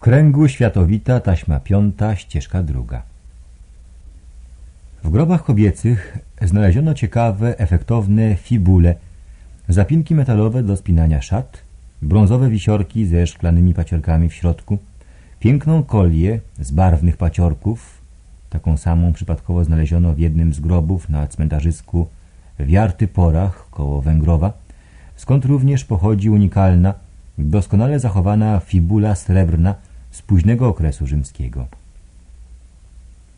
kręgu światowita taśma piąta, ścieżka druga. W grobach kobiecych znaleziono ciekawe, efektowne fibule, zapinki metalowe do spinania szat, brązowe wisiorki ze szklanymi paciorkami w środku, piękną kolię z barwnych paciorków, taką samą przypadkowo znaleziono w jednym z grobów na cmentarzysku w Jarty-Porach koło Węgrowa, skąd również pochodzi unikalna, doskonale zachowana fibula srebrna z późnego okresu rzymskiego.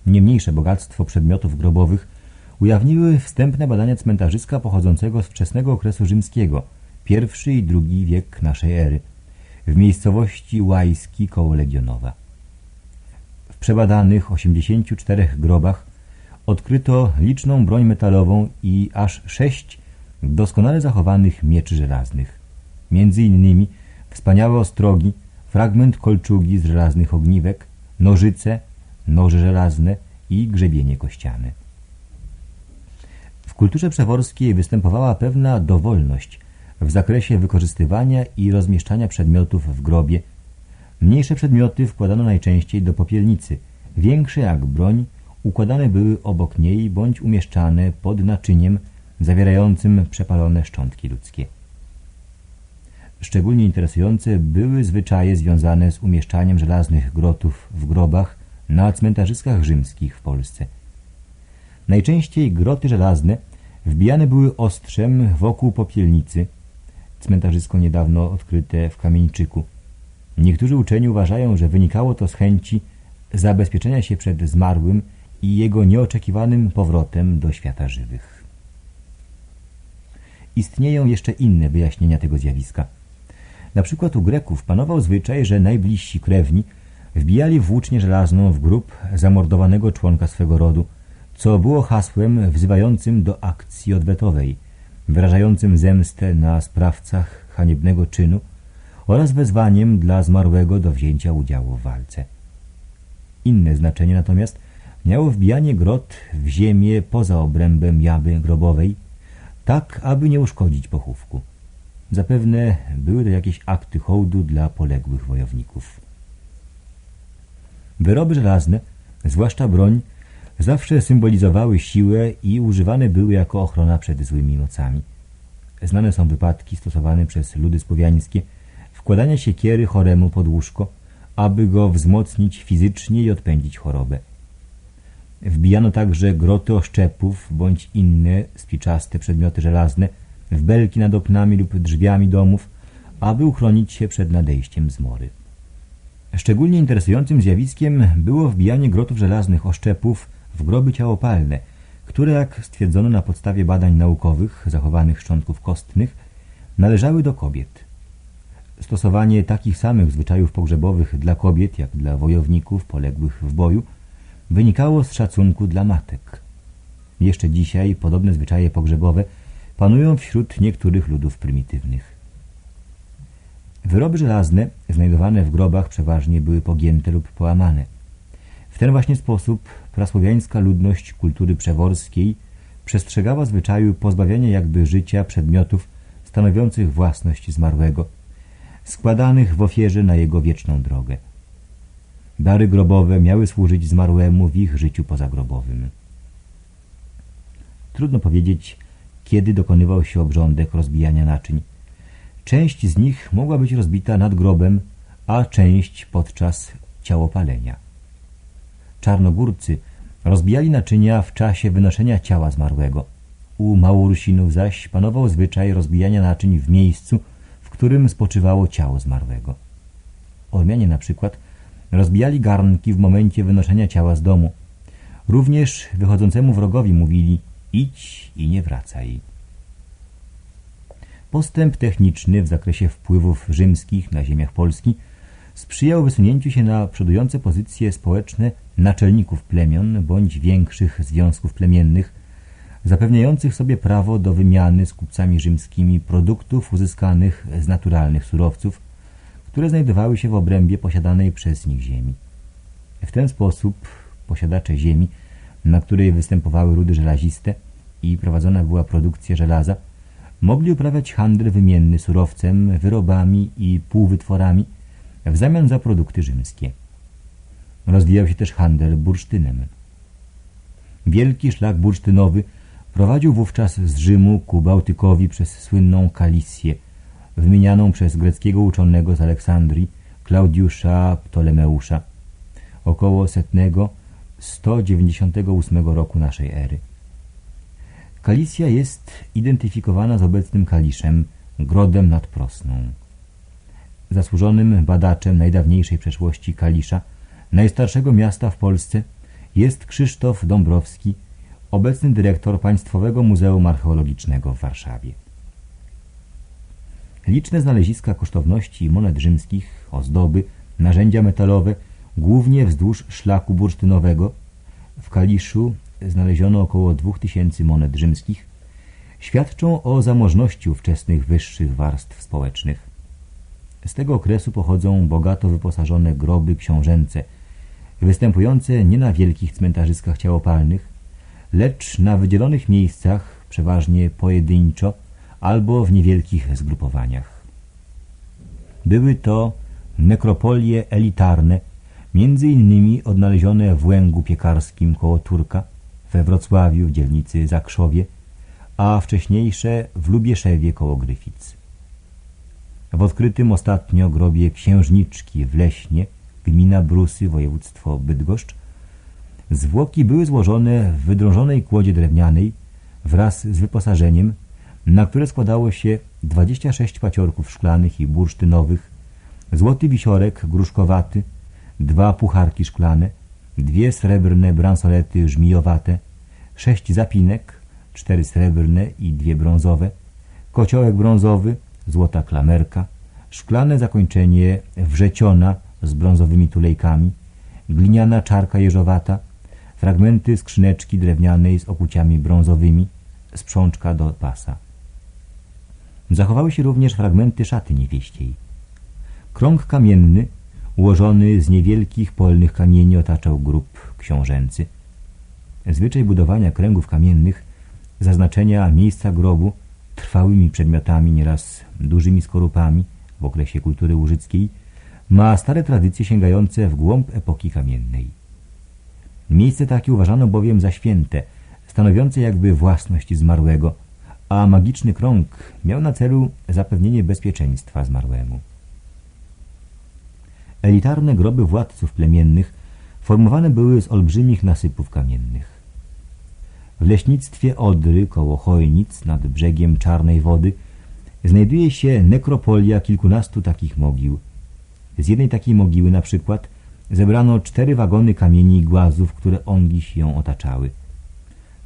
Nie mniejsze bogactwo przedmiotów grobowych ujawniły wstępne badania cmentarzyska pochodzącego z wczesnego okresu rzymskiego, pierwszy i drugi wiek naszej ery, w miejscowości Łajski koło Legionowa. W przebadanych 84 grobach odkryto liczną broń metalową i aż sześć doskonale zachowanych mieczy żelaznych. Między innymi wspaniałe ostrogi, fragment kolczugi z żelaznych ogniwek, nożyce, noże żelazne i grzebienie kościane. W kulturze przeworskiej występowała pewna dowolność w zakresie wykorzystywania i rozmieszczania przedmiotów w grobie. Mniejsze przedmioty wkładano najczęściej do popielnicy, większe jak broń układane były obok niej bądź umieszczane pod naczyniem zawierającym przepalone szczątki ludzkie. Szczególnie interesujące były zwyczaje związane z umieszczaniem żelaznych grotów w grobach na cmentarzyskach rzymskich w Polsce. Najczęściej groty żelazne wbijane były ostrzem wokół popielnicy, cmentarzysko niedawno odkryte w Kamieńczyku. Niektórzy uczeni uważają, że wynikało to z chęci zabezpieczenia się przed zmarłym i jego nieoczekiwanym powrotem do świata żywych. Istnieją jeszcze inne wyjaśnienia tego zjawiska. Na przykład u Greków panował zwyczaj, że najbliżsi krewni wbijali włócznię żelazną w grób zamordowanego członka swego rodu, co było hasłem wzywającym do akcji odwetowej, wyrażającym zemstę na sprawcach haniebnego czynu oraz wezwaniem dla zmarłego do wzięcia udziału w walce. Inne znaczenie natomiast miało wbijanie grot w ziemię poza obrębem jawy grobowej, tak aby nie uszkodzić pochówku. Zapewne były to jakieś akty hołdu dla poległych wojowników. Wyroby żelazne, zwłaszcza broń, zawsze symbolizowały siłę i używane były jako ochrona przed złymi mocami. Znane są wypadki stosowane przez ludy słowiańskie wkładania siekiery choremu pod łóżko, aby go wzmocnić fizycznie i odpędzić chorobę. Wbijano także groty oszczepów bądź inne spiczaste przedmioty żelazne w belki nad oknami lub drzwiami domów, aby uchronić się przed nadejściem zmory. Szczególnie interesującym zjawiskiem było wbijanie grotów żelaznych oszczepów w groby ciałopalne, które, jak stwierdzono na podstawie badań naukowych zachowanych szczątków kostnych, należały do kobiet. Stosowanie takich samych zwyczajów pogrzebowych dla kobiet, jak dla wojowników poległych w boju, wynikało z szacunku dla matek. Jeszcze dzisiaj podobne zwyczaje pogrzebowe panują wśród niektórych ludów prymitywnych. Wyroby żelazne znajdowane w grobach przeważnie były pogięte lub połamane. W ten właśnie sposób prasłowiańska ludność kultury przeworskiej przestrzegała zwyczaju pozbawiania jakby życia przedmiotów stanowiących własność zmarłego, składanych w ofierze na jego wieczną drogę. Dary grobowe miały służyć zmarłemu w ich życiu pozagrobowym. Trudno powiedzieć, kiedy dokonywał się obrządek rozbijania naczyń. Część z nich mogła być rozbita nad grobem, a część podczas ciałopalenia. Czarnogórcy rozbijali naczynia w czasie wynoszenia ciała zmarłego. U Małorusinów zaś panował zwyczaj rozbijania naczyń w miejscu, w którym spoczywało ciało zmarłego. Ormianie na przykład rozbijali garnki w momencie wynoszenia ciała z domu. Również wychodzącemu wrogowi mówili idź i nie wracaj. Postęp techniczny w zakresie wpływów rzymskich na ziemiach Polski sprzyjał wysunięciu się na przodujące pozycje społeczne naczelników plemion bądź większych związków plemiennych, zapewniających sobie prawo do wymiany z kupcami rzymskimi produktów uzyskanych z naturalnych surowców, które znajdowały się w obrębie posiadanej przez nich ziemi. W ten sposób posiadacze ziemi, na której występowały rudy żelaziste i prowadzona była produkcja żelaza, mogli uprawiać handel wymienny surowcem, wyrobami i półwytworami, w zamian za produkty rzymskie. Rozwijał się też handel bursztynem. Wielki szlak bursztynowy prowadził wówczas z Rzymu ku Bałtykowi przez słynną Kalisję, wymienianą przez greckiego uczonego z Aleksandrii, Klaudiusza Ptolemeusza, około setnego 198 roku naszej ery. Kalisja jest identyfikowana z obecnym Kaliszem, Grodem nad Prosną. Zasłużonym badaczem najdawniejszej przeszłości Kalisza, najstarszego miasta w Polsce, jest Krzysztof Dąbrowski, obecny dyrektor Państwowego Muzeum Archeologicznego w Warszawie. Liczne znaleziska kosztowności monet rzymskich, ozdoby, narzędzia metalowe, głównie wzdłuż szlaku bursztynowego. W Kaliszu znaleziono około 2000 monet rzymskich, świadczą o zamożności ówczesnych wyższych warstw społecznych. Z tego okresu pochodzą bogato wyposażone groby książęce, występujące nie na wielkich cmentarzyskach ciałopalnych, lecz na wydzielonych miejscach, przeważnie pojedynczo albo w niewielkich zgrupowaniach. Były to nekropolie elitarne, między innymi odnalezione w Łęgu Piekarskim koło Turka, we Wrocławiu w dzielnicy Zakrzowie, a wcześniejsze w Lubieszewie koło Gryfic. W odkrytym ostatnio grobie Księżniczki w Leśnie, gmina Brusy, województwo Bydgoszcz, zwłoki były złożone w wydrążonej kłodzie drewnianej wraz z wyposażeniem, na które składało się 26 paciorków szklanych i bursztynowych, złoty wisiorek gruszkowaty, dwa pucharki szklane, dwie srebrne bransolety żmijowate, sześć zapinek, cztery srebrne i dwie brązowe, kociołek brązowy, złota klamerka, szklane zakończenie wrzeciona z brązowymi tulejkami, gliniana czarka jeżowata, fragmenty skrzyneczki drewnianej z okuciami brązowymi, sprzączka do pasa. Zachowały się również fragmenty szaty niewieściej. Krąg kamienny, ułożony z niewielkich polnych kamieni, otaczał grób książęcy. Zwyczaj budowania kręgów kamiennych, zaznaczenia miejsca grobu trwałymi przedmiotami, nieraz dużymi skorupami w okresie kultury łużyckiej, ma stare tradycje sięgające w głąb epoki kamiennej. Miejsce takie uważano bowiem za święte, stanowiące jakby własność zmarłego, a magiczny krąg miał na celu zapewnienie bezpieczeństwa zmarłemu. Elitarne groby władców plemiennych formowane były z olbrzymich nasypów kamiennych. W leśnictwie Odry koło Chojnic nad brzegiem Czarnej Wody znajduje się nekropolia kilkunastu takich mogił. Z jednej takiej mogiły na przykład zebrano cztery wagony kamieni i głazów, które ongiś ją otaczały.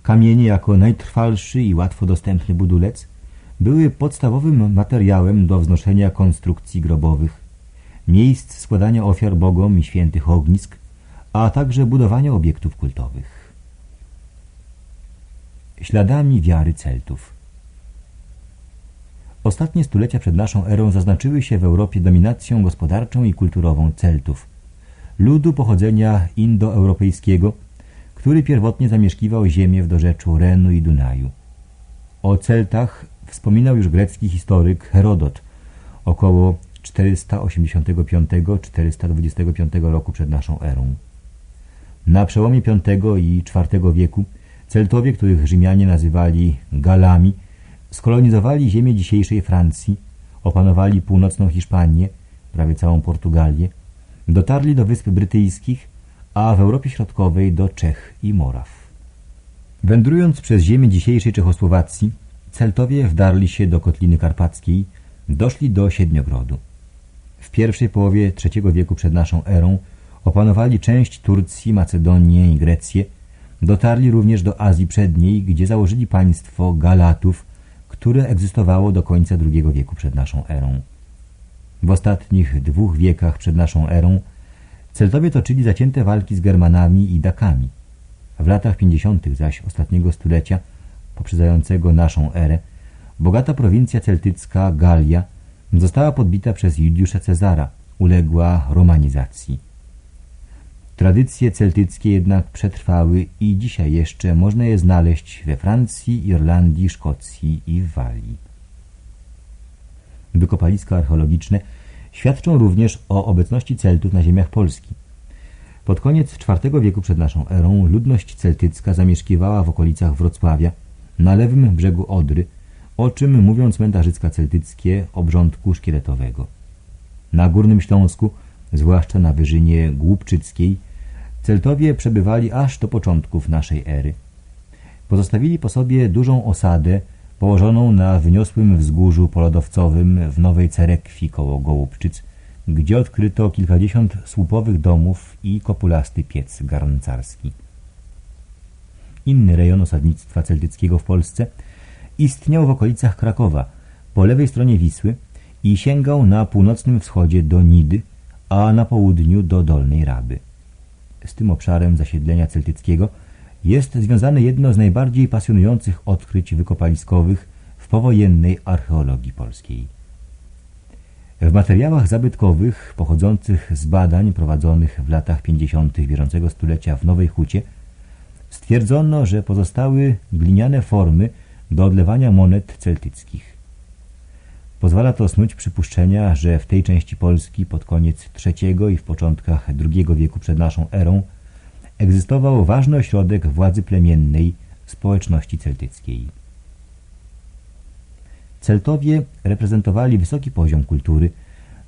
Kamienie jako najtrwalszy i łatwo dostępny budulec były podstawowym materiałem do wznoszenia konstrukcji grobowych, miejsc składania ofiar bogom i świętych ognisk, a także budowania obiektów kultowych. Śladami wiary Celtów Ostatnie stulecia przed naszą erą zaznaczyły się w Europie dominacją gospodarczą i kulturową Celtów, ludu pochodzenia indoeuropejskiego, który pierwotnie zamieszkiwał ziemię w dorzeczu Renu i Dunaju. O Celtach wspominał już grecki historyk Herodot około 485-425 roku przed naszą erą. Na przełomie V i IV wieku Celtowie, których Rzymianie nazywali Galami, skolonizowali ziemię dzisiejszej Francji, opanowali północną Hiszpanię, prawie całą Portugalię, dotarli do Wysp Brytyjskich, a w Europie Środkowej do Czech i Moraw. Wędrując przez ziemię dzisiejszej Czechosłowacji, Celtowie wdarli się do Kotliny Karpackiej, doszli do Siedmiogrodu. W pierwszej połowie III wieku przed naszą erą opanowali część Turcji, Macedonię i Grecję, dotarli również do Azji Przedniej, gdzie założyli państwo Galatów, które egzystowało do końca II wieku przed naszą erą. W ostatnich dwóch wiekach przed naszą erą Celtowie toczyli zacięte walki z Germanami i Dakami. W latach 50. zaś ostatniego stulecia, poprzedzającego naszą erę, bogata prowincja celtycka Galia została podbita przez Juliusza Cezara, uległa romanizacji. Tradycje celtyckie jednak przetrwały i dzisiaj jeszcze można je znaleźć we Francji, Irlandii, Szkocji i Walii. Wykopaliska archeologiczne świadczą również o obecności Celtów na ziemiach Polski. Pod koniec IV wieku przed naszą erą ludność celtycka zamieszkiwała w okolicach Wrocławia, na lewym brzegu Odry, o czym mówią cmentarzyska celtyckie obrządku szkieletowego. Na Górnym Śląsku, zwłaszcza na Wyżynie Głupczyckiej, Celtowie przebywali aż do początków naszej ery. Pozostawili po sobie dużą osadę położoną na wyniosłym wzgórzu polodowcowym w Nowej Cerekwi koło Gołubczyc, gdzie odkryto kilkadziesiąt słupowych domów i kopulasty piec garncarski. Inny rejon osadnictwa celtyckiego w Polsce istniał w okolicach Krakowa, po lewej stronie Wisły i sięgał na północnym wschodzie do Nidy, a na południu do Dolnej Raby. Z tym obszarem zasiedlenia celtyckiego jest związane jedno z najbardziej pasjonujących odkryć wykopaliskowych w powojennej archeologii polskiej. W materiałach zabytkowych pochodzących z badań prowadzonych w latach 50. bieżącego stulecia w Nowej Hucie stwierdzono, że pozostały gliniane formy do odlewania monet celtyckich. Pozwala to snuć przypuszczenia, że w tej części Polski pod koniec III i w początkach II wieku przed naszą erą egzystował ważny ośrodek władzy plemiennej społeczności celtyckiej. Celtowie reprezentowali wysoki poziom kultury,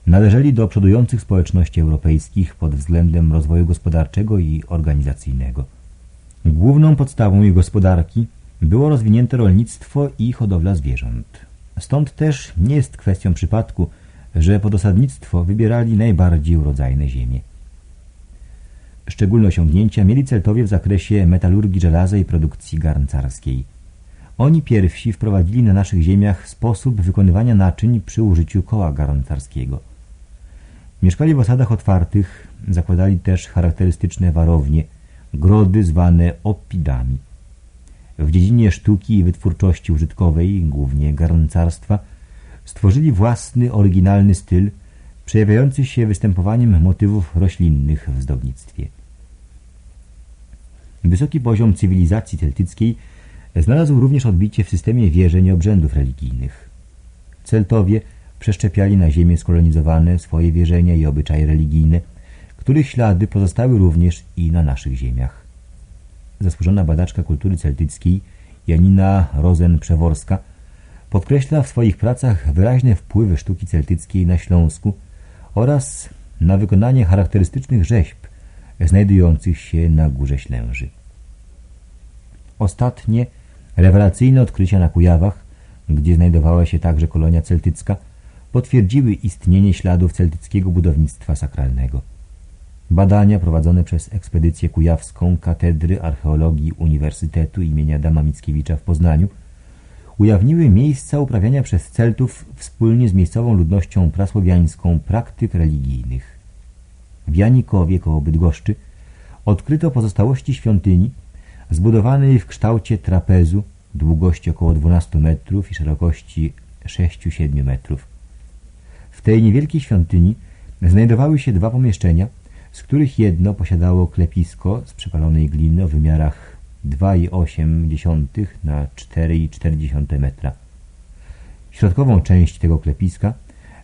należeli do przodujących społeczności europejskich pod względem rozwoju gospodarczego i organizacyjnego. Główną podstawą ich gospodarki było rozwinięte rolnictwo i hodowla zwierząt. Stąd też nie jest kwestią przypadku, że pod osadnictwo wybierali najbardziej urodzajne ziemie. Szczególne osiągnięcia mieli Celtowie w zakresie metalurgii żelaza i produkcji garncarskiej. Oni pierwsi wprowadzili na naszych ziemiach sposób wykonywania naczyń przy użyciu koła garncarskiego. Mieszkali w osadach otwartych, zakładali też charakterystyczne warownie, grody zwane opidami. W dziedzinie sztuki i wytwórczości użytkowej, głównie garncarstwa, stworzyli własny, oryginalny styl, przejawiający się występowaniem motywów roślinnych w zdobnictwie. Wysoki poziom cywilizacji celtyckiej znalazł również odbicie w systemie wierzeń i obrzędów religijnych. Celtowie przeszczepiali na ziemię skolonizowane swoje wierzenia i obyczaje religijne, których ślady pozostały również i na naszych ziemiach. Zasłużona badaczka kultury celtyckiej Janina Rozen-Przeworska podkreśla w swoich pracach wyraźne wpływy sztuki celtyckiej na Śląsku oraz na wykonanie charakterystycznych rzeźb znajdujących się na Górze Ślęży. Ostatnie rewelacyjne odkrycia na Kujawach, gdzie znajdowała się także kolonia celtycka, potwierdziły istnienie śladów celtyckiego budownictwa sakralnego. Badania prowadzone przez ekspedycję kujawską Katedry Archeologii Uniwersytetu imienia Adama Mickiewicza w Poznaniu ujawniły miejsca uprawiania przez Celtów wspólnie z miejscową ludnością prasłowiańską praktyk religijnych. W Janikowie koło Bydgoszczy odkryto pozostałości świątyni zbudowanej w kształcie trapezu długości około 12 metrów i szerokości 6-7 metrów. W tej niewielkiej świątyni znajdowały się dwa pomieszczenia, z których jedno posiadało klepisko z przepalonej gliny o wymiarach 2,8 na 4,4 metra. Środkową część tego klepiska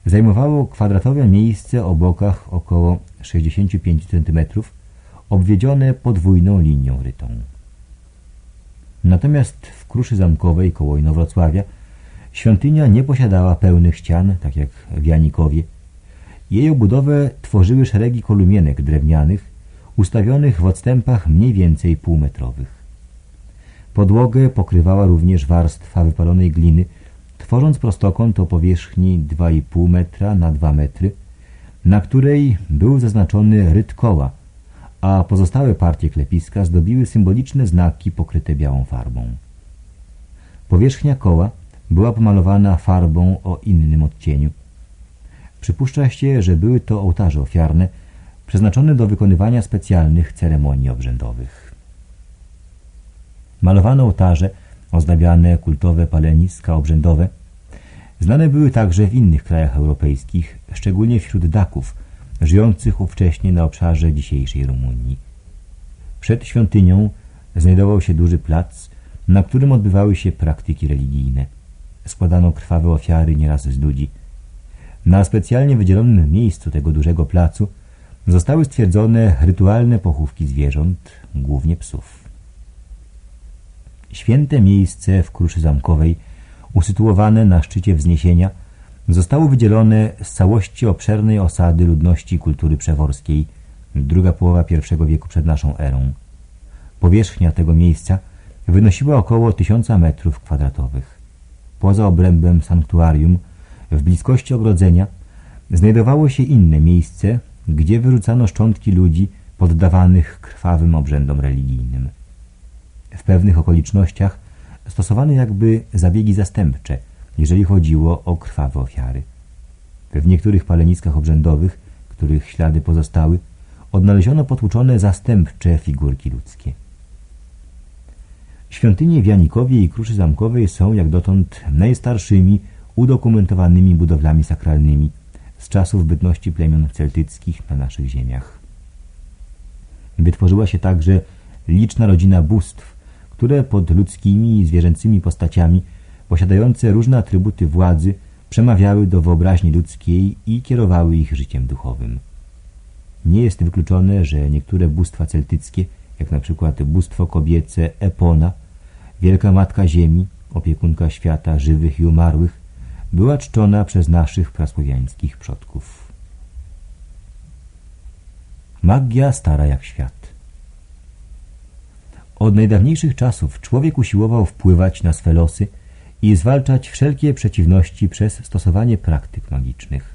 zajmowało kwadratowe miejsce o bokach około 65 cm, obwiedzione podwójną linią rytą. Natomiast w Kruszy Zamkowej koło Inowrocławia świątynia nie posiadała pełnych ścian, tak jak w Janikowie. Jej obudowę tworzyły szeregi kolumienek drewnianych, ustawionych w odstępach mniej więcej półmetrowych. Podłogę pokrywała również warstwa wypalonej gliny, tworząc prostokąt o powierzchni 2,5 metra na 2 metry, na której był zaznaczony ryt koła, a pozostałe partie klepiska zdobiły symboliczne znaki pokryte białą farbą. Powierzchnia koła była pomalowana farbą o innym odcieniu. Przypuszcza się, że były to ołtarze ofiarne, przeznaczone do wykonywania specjalnych ceremonii obrzędowych. Malowano ołtarze, ozdabiane kultowe paleniska obrzędowe. Znane były także w innych krajach europejskich, szczególnie wśród Daków, żyjących ówcześnie na obszarze dzisiejszej Rumunii. Przed świątynią znajdował się duży plac, na którym odbywały się praktyki religijne. Składano krwawe ofiary nieraz z ludzi. Na specjalnie wydzielonym miejscu tego dużego placu zostały stwierdzone rytualne pochówki zwierząt, głównie psów. Święte miejsce w Kruszy Zamkowej, usytuowane na szczycie wzniesienia, zostało wydzielone z całości obszernej osady ludności kultury przeworskiej, druga połowa I wieku przed naszą erą. Powierzchnia tego miejsca wynosiła około tysiąca metrów kwadratowych. Poza obrębem sanktuarium, w bliskości ogrodzenia, znajdowało się inne miejsce, gdzie wyrzucano szczątki ludzi poddawanych krwawym obrzędom religijnym. W pewnych okolicznościach stosowano jakby zabiegi zastępcze, jeżeli chodziło o krwawe ofiary. W niektórych paleniskach obrzędowych, których ślady pozostały, odnaleziono potłuczone zastępcze figurki ludzkie. Świątynie w Janikowie i Kruszy Zamkowej są jak dotąd najstarszymi udokumentowanymi budowlami sakralnymi z czasów bytności plemion celtyckich na naszych ziemiach. Wytworzyła się także liczna rodzina bóstw, które pod ludzkimi i zwierzęcymi postaciami, posiadające różne atrybuty władzy, przemawiały do wyobraźni ludzkiej i kierowały ich życiem duchowym. Nie jest wykluczone, że niektóre bóstwa celtyckie, jak na przykład bóstwo kobiece Epona, Wielka Matka Ziemi, opiekunka świata żywych i umarłych, była czczona przez naszych prasłowiańskich przodków. Magia stara jak świat. Od najdawniejszych czasów człowiek usiłował wpływać na swe losy i zwalczać wszelkie przeciwności przez stosowanie praktyk magicznych.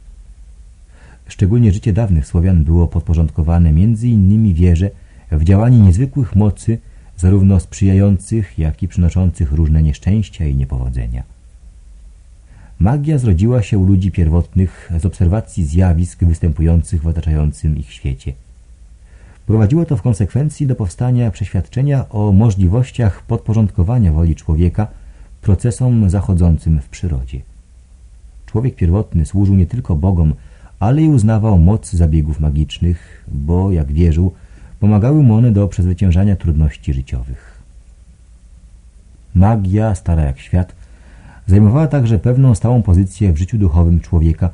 Szczególnie życie dawnych Słowian było podporządkowane między innymi wierze w działanie niezwykłych mocy, zarówno sprzyjających, jak i przynoszących różne nieszczęścia i niepowodzenia. Magia zrodziła się u ludzi pierwotnych z obserwacji zjawisk występujących w otaczającym ich świecie. Prowadziło to w konsekwencji do powstania przeświadczenia o możliwościach podporządkowania woli człowieka procesom zachodzącym w przyrodzie. Człowiek pierwotny służył nie tylko Bogom, ale i uznawał moc zabiegów magicznych, bo, jak wierzył, pomagały mu one do przezwyciężania trudności życiowych. Magia, stara jak świat, Zajmowała także pewną stałą pozycję w życiu duchowym człowieka,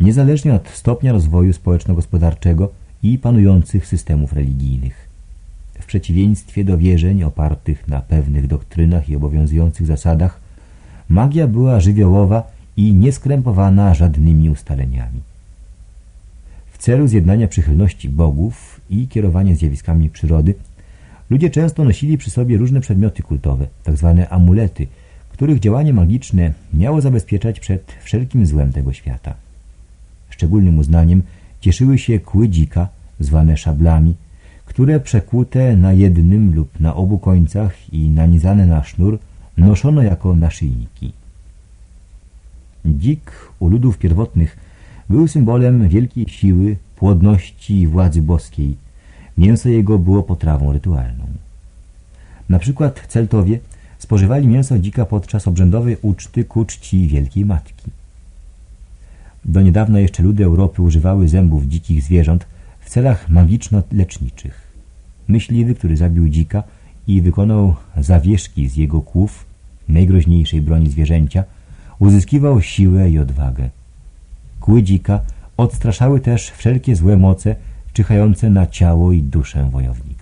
niezależnie od stopnia rozwoju społeczno-gospodarczego i panujących systemów religijnych. W przeciwieństwie do wierzeń opartych na pewnych doktrynach i obowiązujących zasadach, magia była żywiołowa i nieskrępowana żadnymi ustaleniami. W celu zjednania przychylności bogów i kierowania zjawiskami przyrody, ludzie często nosili przy sobie różne przedmioty kultowe, tzw. Tak amulety, których działanie magiczne miało zabezpieczać przed wszelkim złem tego świata. Szczególnym uznaniem cieszyły się kły dzika, zwane szablami, które przekłute na jednym lub na obu końcach i nanizane na sznur noszono jako naszyjniki. Dzik u ludów pierwotnych był symbolem wielkiej siły, płodności i władzy boskiej. Mięso jego było potrawą rytualną. Na przykład Celtowie spożywali mięso dzika podczas obrzędowej uczty ku czci Wielkiej Matki. Do niedawna jeszcze ludy Europy używały zębów dzikich zwierząt w celach magiczno-leczniczych. Myśliwy, który zabił dzika i wykonał zawieszki z jego kłów, najgroźniejszej broni zwierzęcia, uzyskiwał siłę i odwagę. Kły dzika odstraszały też wszelkie złe moce czyhające na ciało i duszę wojownika.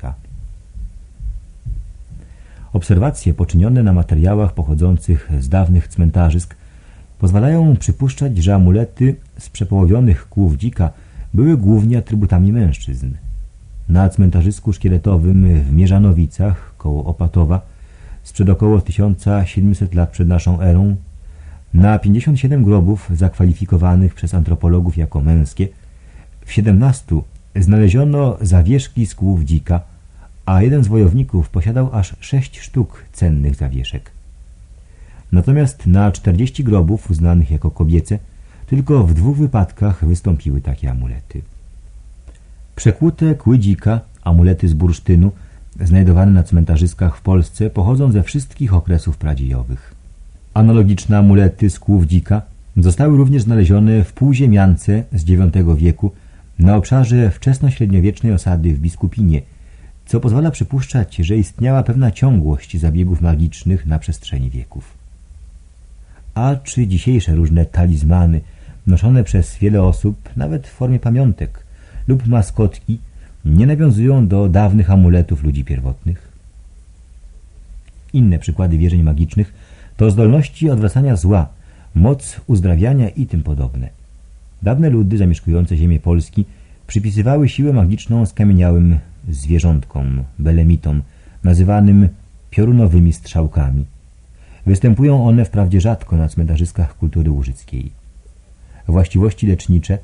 Obserwacje poczynione na materiałach pochodzących z dawnych cmentarzysk pozwalają przypuszczać, że amulety z przepołowionych kłów dzika były głównie atrybutami mężczyzn. Na cmentarzysku szkieletowym w Mierzanowicach koło Opatowa sprzed około 1700 lat przed naszą erą na 57 grobów zakwalifikowanych przez antropologów jako męskie w 17 znaleziono zawieszki z kłów dzika a jeden z wojowników posiadał aż sześć sztuk cennych zawieszek. Natomiast na czterdzieści grobów uznanych jako kobiece tylko w dwóch wypadkach wystąpiły takie amulety. Przekłute kły dzika, amulety z bursztynu, znajdowane na cmentarzyskach w Polsce, pochodzą ze wszystkich okresów pradziejowych. Analogiczne amulety z kłów dzika zostały również znalezione w półziemiance z IX wieku na obszarze wczesnośredniowiecznej osady w Biskupinie – co pozwala przypuszczać, że istniała pewna ciągłość zabiegów magicznych na przestrzeni wieków. A czy dzisiejsze różne talizmany noszone przez wiele osób, nawet w formie pamiątek lub maskotki, nie nawiązują do dawnych amuletów ludzi pierwotnych? Inne przykłady wierzeń magicznych to zdolności odwracania zła, moc uzdrawiania i tym podobne. Dawne ludy zamieszkujące ziemię Polski przypisywały siłę magiczną skamieniałym zwierzątkom, belemitom, nazywanym piorunowymi strzałkami. Występują one wprawdzie rzadko na cmentarzyskach kultury łużyckiej. Właściwości lecznicze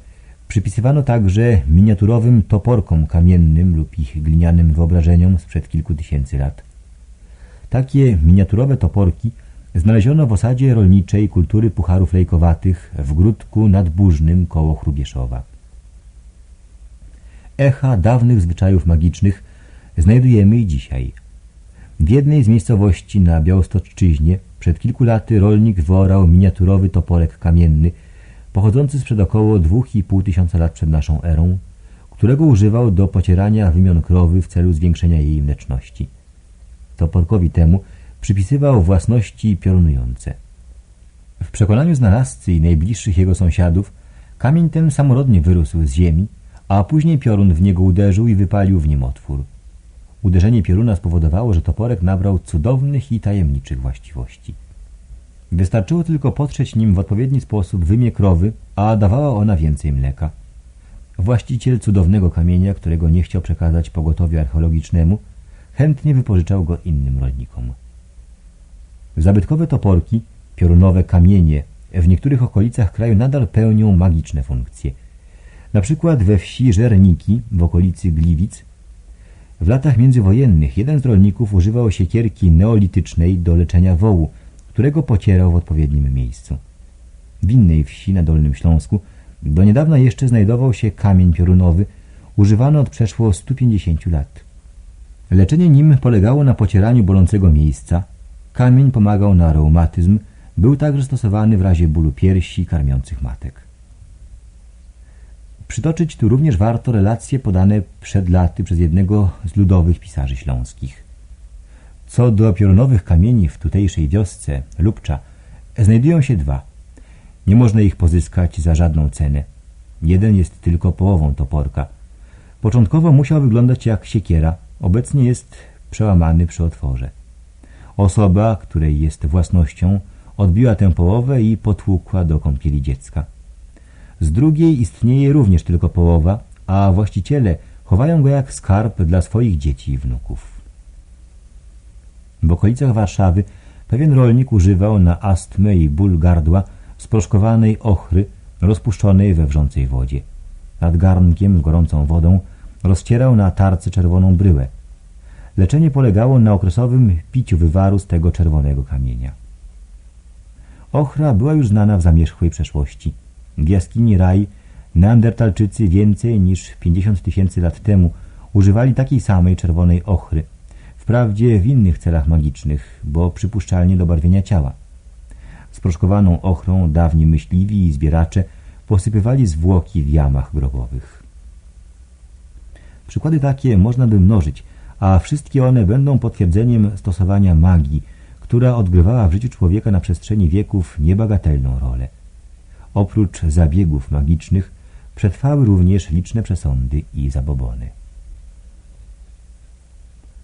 przypisywano także miniaturowym toporkom kamiennym lub ich glinianym wyobrażeniom sprzed kilku tysięcy lat. Takie miniaturowe toporki znaleziono w osadzie rolniczej kultury pucharów lejkowatych w Gródku nadburznym koło Chrubieszowa. Echa dawnych zwyczajów magicznych znajdujemy i dzisiaj. W jednej z miejscowości na Białostoczczyźnie przed kilku laty rolnik wyorał miniaturowy toporek kamienny, pochodzący sprzed około 2,5 tysiąca lat przed naszą erą, którego używał do pocierania wymion krowy w celu zwiększenia jej mleczności. Toporkowi temu przypisywał własności piorunujące. W przekonaniu znalazcy i najbliższych jego sąsiadów kamień ten samorodnie wyrósł z ziemi, a później piorun w niego uderzył i wypalił w nim otwór. Uderzenie pioruna spowodowało, że toporek nabrał cudownych i tajemniczych właściwości. Wystarczyło tylko potrzeć nim w odpowiedni sposób wymie krowy, a dawała ona więcej mleka. Właściciel cudownego kamienia, którego nie chciał przekazać pogotowiu archeologicznemu, chętnie wypożyczał go innym rolnikom. Zabytkowe toporki, piorunowe kamienie w niektórych okolicach kraju nadal pełnią magiczne funkcje. Na przykład we wsi Żerniki w okolicy Gliwic w latach międzywojennych jeden z rolników używał siekierki neolitycznej do leczenia wołu, którego pocierał w odpowiednim miejscu. W innej wsi na Dolnym Śląsku do niedawna jeszcze znajdował się kamień piorunowy, używany od przeszło 150 lat. Leczenie nim polegało na pocieraniu bolącego miejsca. Kamień pomagał na reumatyzm, był także stosowany w razie bólu piersi karmiących matek. Przytoczyć tu również warto relacje podane przed laty przez jednego z ludowych pisarzy śląskich. Co do piorunowych kamieni w tutejszej wiosce, Lubcza, znajdują się dwa. Nie można ich pozyskać za żadną cenę. Jeden jest tylko połową toporka. Początkowo musiał wyglądać jak siekiera, obecnie jest przełamany przy otworze. Osoba, której jest własnością, odbiła tę połowę i potłukła do kąpieli dziecka. Z drugiej istnieje również tylko połowa, a właściciele chowają go jak skarb dla swoich dzieci i wnuków. W okolicach Warszawy pewien rolnik używał na astmę i ból gardła sproszkowanej ochry rozpuszczonej we wrzącej wodzie. Nad garnkiem z gorącą wodą rozcierał na tarce czerwoną bryłę. Leczenie polegało na okresowym piciu wywaru z tego czerwonego kamienia. Ochra była już znana w zamierzchłej przeszłości. W jaskini Raj neandertalczycy więcej niż 50 tysięcy lat temu używali takiej samej czerwonej ochry, wprawdzie w innych celach magicznych, bo przypuszczalnie do barwienia ciała. Sproszkowaną ochrą dawni myśliwi i zbieracze posypywali zwłoki w jamach grobowych. Przykłady takie można by mnożyć, a wszystkie one będą potwierdzeniem stosowania magii, która odgrywała w życiu człowieka na przestrzeni wieków niebagatelną rolę. Oprócz zabiegów magicznych przetrwały również liczne przesądy i zabobony.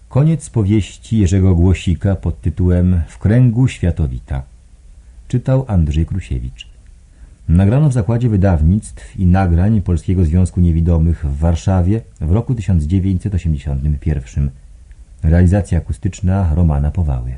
Koniec powieści Jerzego Głosika pod tytułem W kręgu światowita. Czytał Andrzej Krusiewicz. Nagrano w Zakładzie Wydawnictw i Nagrań Polskiego Związku Niewidomych w Warszawie w roku 1981. Realizacja akustyczna Romana Powały.